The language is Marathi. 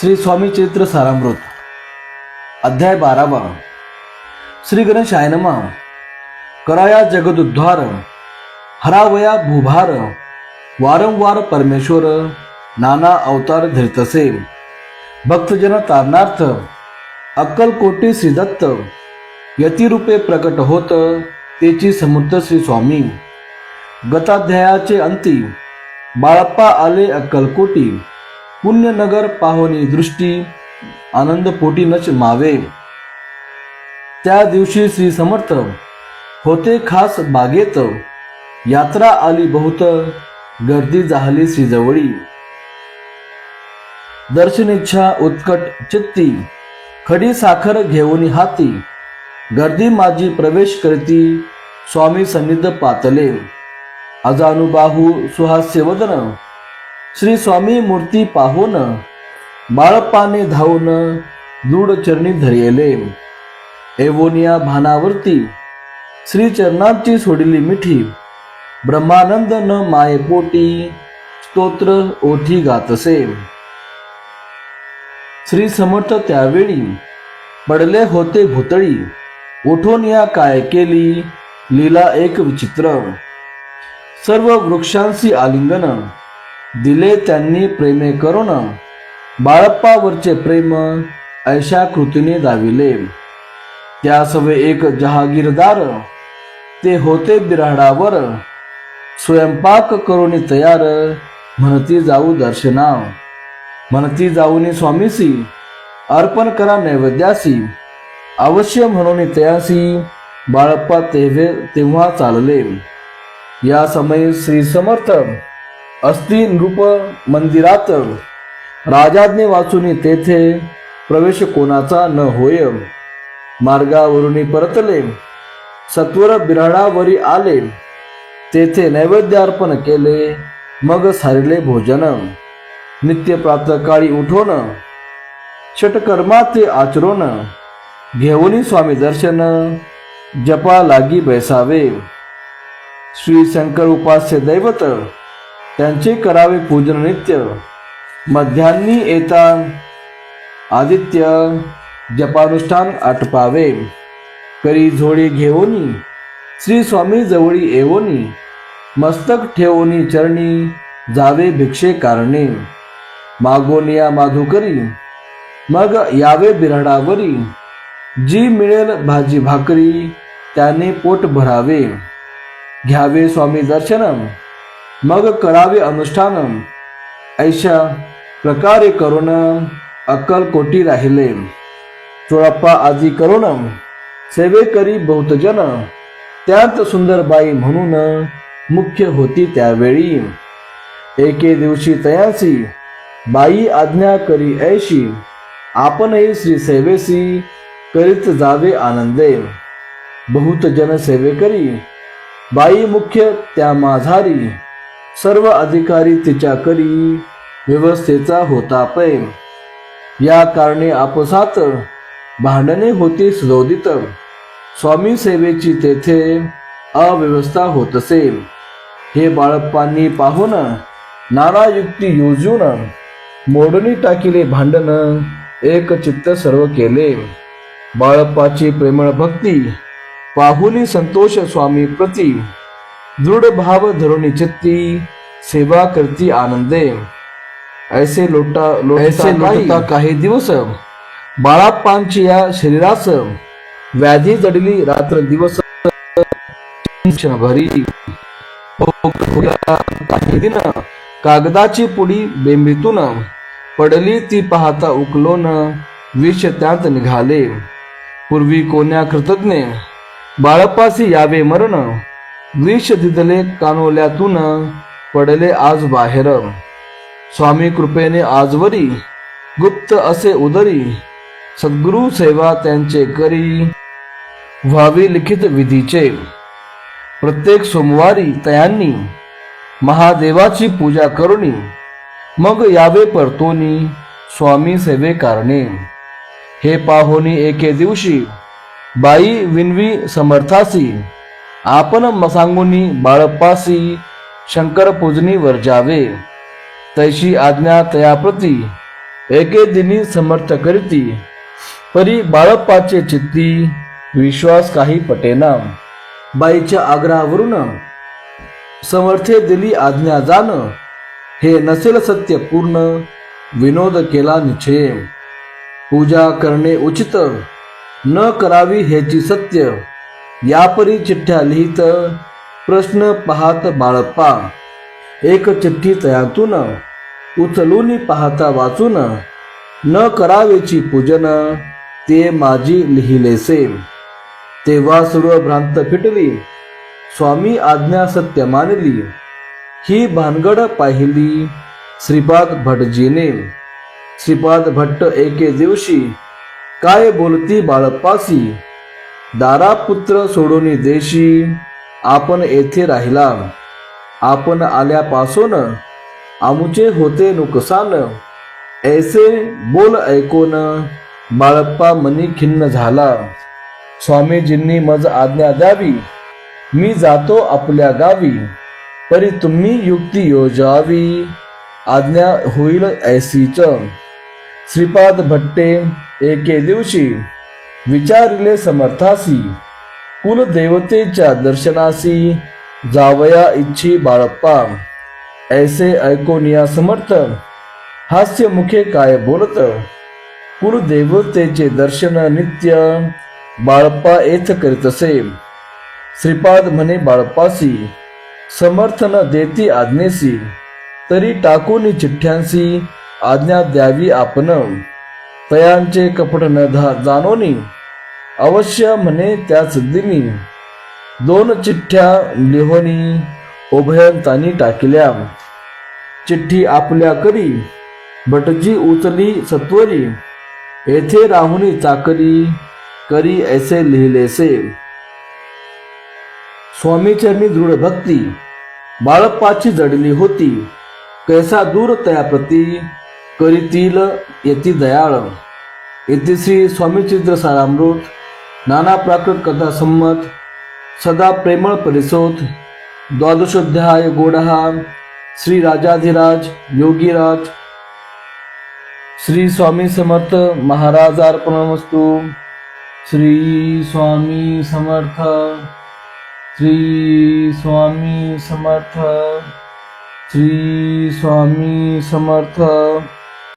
श्री स्वामी चरित्र सारामृत अध्याय बारावा. श्री गणेशाय कराया जगदुद्धार हरावया भूभार वारंवार परमेश्वर नाना अवतार धरितसे भक्तजन तारणार्थ अक्कलकोटी श्रीदत्त यतिरूपे प्रकट होत तेची समुद्र श्री स्वामी. गताध्यायाचे अंती बाळप्पा आले अक्कलकोटी पुण्यनगर पाहुनी दृष्टी आनंद पोटी नच मावे. त्या दिवशी श्री समर्थ होते खास बागेत. यात्रा आली बहुत गर्दी जाहली श्रीजवळी. दर्शनेच्छा उत्कट चित्ती खडी साखर घेऊन हाती. गर्दी माझी प्रवेश करती स्वामी सन्निध पातले. अजानुबाहू सुहास्य वदन श्री स्वामी मूर्ती पाहून बाळप्पाने धावून लूड चरणी धरियले एवोनिया भानावरती श्री चरणांची मिठी. ब्रह्मानंद न मायपोटी स्तोत्र ओठी गातसे. श्री समर्थ त्यावेळी पडले होते भुतळी. उठून या काय केली? लीला एक विचित्र. सर्व वृक्षांशी आलिंगन. दिले त्यांनी प्रेमे करून बाळप्पावरचे प्रेम ऐशा कृतीने दाविले त्या सवे एक जहागीरदार ते होते बिराडावर स्वयंपाक करून तयार म्हणती जाऊ दर्शना. म्हणती जाऊनी स्वामीसी अर्पण करा नैवेद्यासी. अवश्य म्हणून तयासी बाळप्पा तेव्हा चालले. या समयी श्री समर्थ अस्ति नृप मंदिरात राजाज्ञे वाचून तेथे प्रवेश कोणाचा न होय. मार्गावरून परतले. सत्वर बिराडावरी आले. तेथे नैवेद्यार्पण केले. मग सारिले भोजन. नित्य प्रातकाळी उठोन. षटकर्मा ते आचरोन. घेऊनी स्वामी दर्शन. जपा लागी बैसावे. श्री शंकर उपास्य दैवत. त्यांचे करावे पूजन नित्य. मध्यान्नी येता आदित्य जपानुष्ठान आटपावे. करी झोळी घेऊनी श्री स्वामी जवळी येवोनी मस्तक ठेवोनी चरणी जावे भिक्षे कारणे. मागोनिया माधुकरी मग यावे बिरडावरी जी मिळेल भाजी भाकरी त्याने पोट भरावे. घ्यावे स्वामी दर्शनम मग करावे अनुष्ठान. ऐशा प्रकारे करून अक्कलकोटी राहिले. चोळप्पा आजी करून सेवे करी बहुतजन. त्यात सुंदरबाई म्हणून मुख्य होती त्यावेळी. एके दिवशी तयासी बाई आज्ञा करी ऐशी. आपणही श्री सेवेसी करीत जावे आनंदे. बहुत जन सेवे करी. बाई मुख्य त्या माझारी सर्व अधिकारी तिच्या करी व्यवस्थेचा होता पै या कारणे आपसात भांडणे होती सुरोदित स्वामी सेवेची तेथे अव्यवस्था होत असे हे बाळप्पांनी पाहून नाना युक्ती योजून मोडणी टाकिले भांडण एक चित्त सर्व केले. बाळप्पाची प्रेमळ भक्ती पाहुनी संतोष स्वामी प्रती दृढ भाव धरुणी चित्ती सेवा करती आनंदे। ऐसे लोटा ऐसे लोटता काही दिवस। बाळाप्पांची या शरीरास व्याधी जडली रात्र दिवस। भरी काही दिन कागदाची पुडी बेंबीतून पडली ती पाहता उकलोन विष त्यात निघाले। पूर्वी कोण्या कृतज्ञ? बाळपासी यावे मरण। विष तिथले कानोल्यातून पडले आज बाहेर. स्वामी कृपेने आजवरी गुप्त असे उदरी सद्गुरु सेवा त्यांचे करी व्हावी लिखित विधीचे. प्रत्येक सोमवारी तयांनी महादेवाची पूजा करुणी मग यावे परतोनी स्वामी सेवे कारणे हे पाहोनी एके दिवशी बाई विनवी समर्थासी आपण सांगूनी बाळपासी शंकर पूजनी वर्जावे. तैशी आज्ञा तयाप्रती एके दिनी समर्थ करीती. परी बाळप्पाचे चित्ती विश्वास काही पटेना बाईच्या आग्रहावरून समर्थे दिली आज्ञा जाण. हे नसेल सत्य पूर्ण विनोद केला निश्चय पूजा करणे उचित न करावी ह्याची सत्य. यापरी चिठ्ठ्या लिहित प्रश्न पाहत बाळप्पा. एक चिठ्ठी तयातून उचलून पाहता वाचून न करावेची पूजन ते माझी लिहिलेसे. तेव्हा सर्व भ्रांत फिटली स्वामी आज्ञा सत्य मानली. ही भानगड पाहिली श्रीपाद भटजीने. श्रीपाद भट्ट एके दिवशी काय बोलती बाळप्पासी? दारा पुत्र सोडून देशी आपण येथे राहिला. आपण आल्यापासून आमुचे होते नुकसान. ऐसे बोल ऐकून बाळप्पा मनी खिन्न झाला. स्वामीजींनी मज आज्ञा द्यावी. मी जातो आपल्या गावी. परी तुम्ही युक्ती योजावी. आज्ञा होईल ऐसीच. श्रीपाद भट्टे एके दिवशी विचारिले समर्थासी कुलदेवतेच्या दर्शनासी जावया इच्छी बाळप्पा. ऐसे ऐकून या समर्थ हास्य मुखे काय बोलत? कुलदेवतेचे दर्शन नित्य बाळप्पा येथ करीत असे. श्रीपाद म्हणे बाळपासी समर्थन देती आज्ञेसी तरी टाकून चिठ्ठ्यांसी आज्ञा द्यावी आपण. तयांचे कपट न धा जाणोनी अवश्य म्हणे त्याच दिनी. दोन चिठ्ठ्या लिहोनी उभयंतानी टाकल्या. चिठ्ठी आपल्या करी भटजी उचली सत्वरी. येथे राहुनी चाकरी करी ऐसे लिहिलेसे स्वामीचरणी दृढ भक्ती बाळप्पाची जडली होती. कैसा दूर तयाप्रती करीतील येती दयाळ येथे श्री स्वामीचित्र सारामृत नाना प्राकृत कथा संमत सदा प्रेमळ परिसोत द्वादशोध्याय गोडहा श्री राजाधिराज योगीराज श्री स्वामी समर्थ महाराज अर्पणमस्तू श्री स्वामी समर्थ श्री स्वामी समर्थ श्री स्वामी समर्थ।